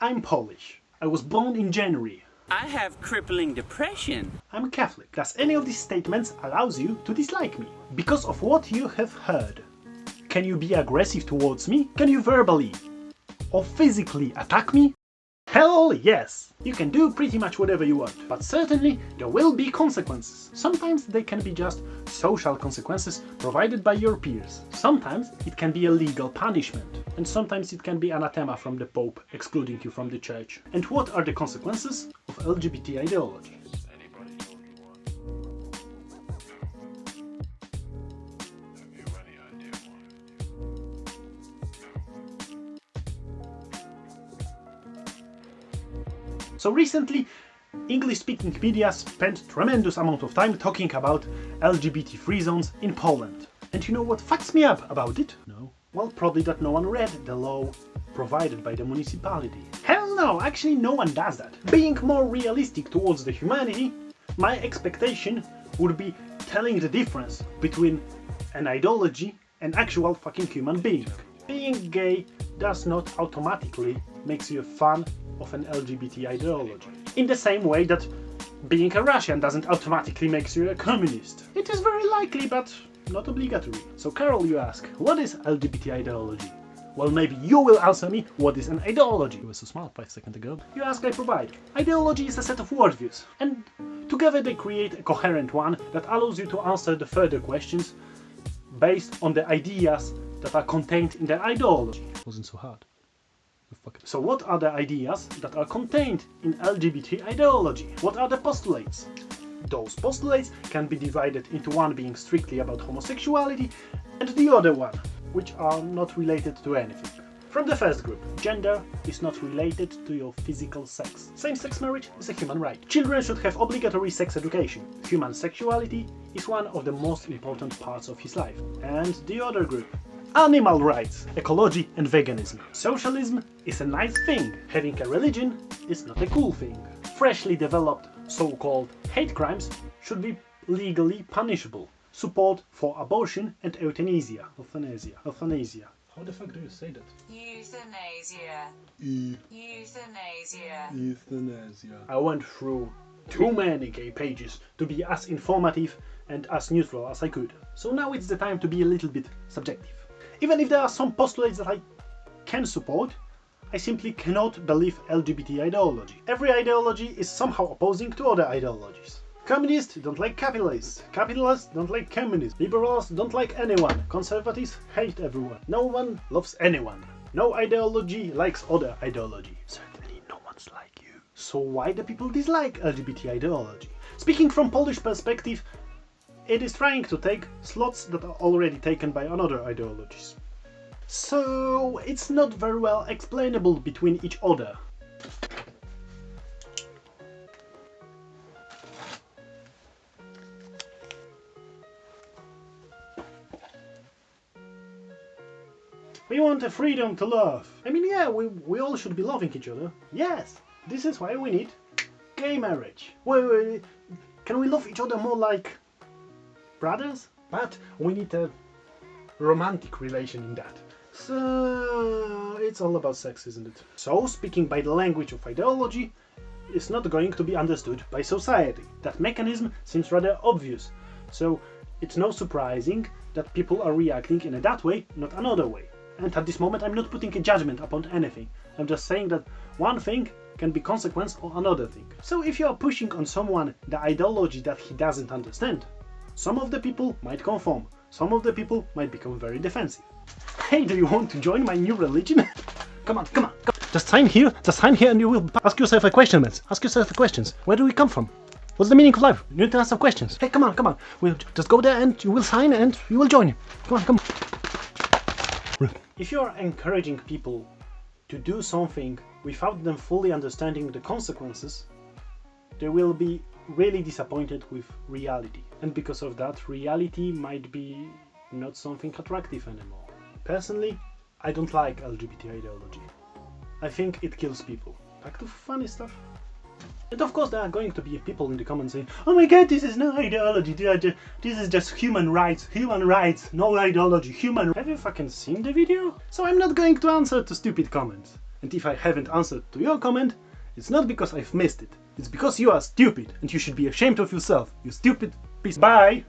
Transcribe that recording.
I'm Polish. I was born in January. I have crippling depression. I'm Catholic. Does any of these statements allows you to dislike me? Because of what you have heard. Can you be aggressive towards me? Can you verbally or physically attack me? Hell yes! You can do pretty much whatever you want, but certainly there will be consequences. Sometimes they can be just social consequences provided by your peers. Sometimes it can be a legal punishment, and sometimes it can be anathema from the Pope excluding you from the church. And what are the consequences of LGBT ideology? So recently, English-speaking media spent tremendous amount of time talking about LGBT free zones in Poland. And you know what fucks me up about it? No. Well, probably that no one read the law provided by the municipality. Hell no, actually no one does that. Being more realistic towards the humanity, my expectation would be telling the difference between an ideology and actual fucking human being. Being gay does not automatically makes you a fan of an LGBT ideology. In the same way that being a Russian doesn't automatically makes you a communist. It is very likely, but not obligatory. So Carol, you ask, what is LGBT ideology? Well, maybe you will answer me, what is an ideology? You were so smart five seconds ago. You ask, I provide. Ideology is a set of worldviews, and together they create a coherent one that allows you to answer the further questions based on the ideas that are contained in the ideology. It Wasn't so hard. So what are the ideas that are contained in LGBT ideology? What are the postulates? Those postulates can be divided into one being strictly about homosexuality and the other one, which are not related to anything. From the first group, gender is not related to your physical sex. Same-sex marriage is a human right. Children should have obligatory sex education. Human sexuality is one of the most important parts of his life. And the other group, animal rights, ecology and veganism. Socialism is a nice thing. Having a religion is not a cool thing. Freshly developed so-called hate crimes should be legally punishable. Support for abortion and euthanasia. Euthanasia. Euthanasia. How the fuck do you say that? Euthanasia. Euthanasia. Euthanasia. I went through too many gay pages to be as informative and as neutral as I could. So now it's the time to be a little bit subjective. Even if there are some postulates that I can support, I simply cannot believe LGBT ideology. Every ideology is somehow opposing to other ideologies. Communists don't like capitalists. Capitalists don't like communists. Liberals don't like anyone. Conservatives hate everyone. No one loves anyone. No ideology likes other ideology. Certainly no one's like you. So why do people dislike LGBT ideology? Speaking from Polish perspective, it is trying to take slots that are already taken by another ideologies. So it's not very well explainable between each other. We want the freedom to love. I mean, yeah, we, we all should be loving each other. Yes, this is why we need gay marriage. Wait, wait. Can we love each other more like brothers? But we need a romantic relation in that. So it's all about sex, isn't it? So speaking by the language of ideology is not going to be understood by society. That mechanism seems rather obvious. So it's no surprising that people are reacting in a that way, not another way. And at this moment I'm not putting a judgment upon anything. I'm just saying that one thing can be consequence or another thing. So if you are pushing on someone the ideology that he doesn't understand, some of the people might conform, some of the people might become very defensive. Hey, do you want to join my new religion? come on, come on, come Just sign here, just sign here and you will ask yourself a question, man. Ask yourself the questions. Where do we come from? What's the meaning of life? You need to ask some questions. Hey, come on, come on. We'll just go there and you will sign and you will join. Come on, come on. If you are encouraging people to do something without them fully understanding the consequences, they will be really disappointed with reality. And because of that, reality might be not something attractive anymore. Personally, I don't like LGBT ideology. I think it kills people. Back to funny stuff. And of course, there are going to be people in the comments saying, "Oh my God, this is no ideology. This is just human rights. Human rights. No ideology. Human." Have you fucking seen the video? So I'm not going to answer to stupid comments. And if I haven't answered to your comment, it's not because I've missed it. It's because you are stupid and you should be ashamed of yourself, you stupid piece. Bye!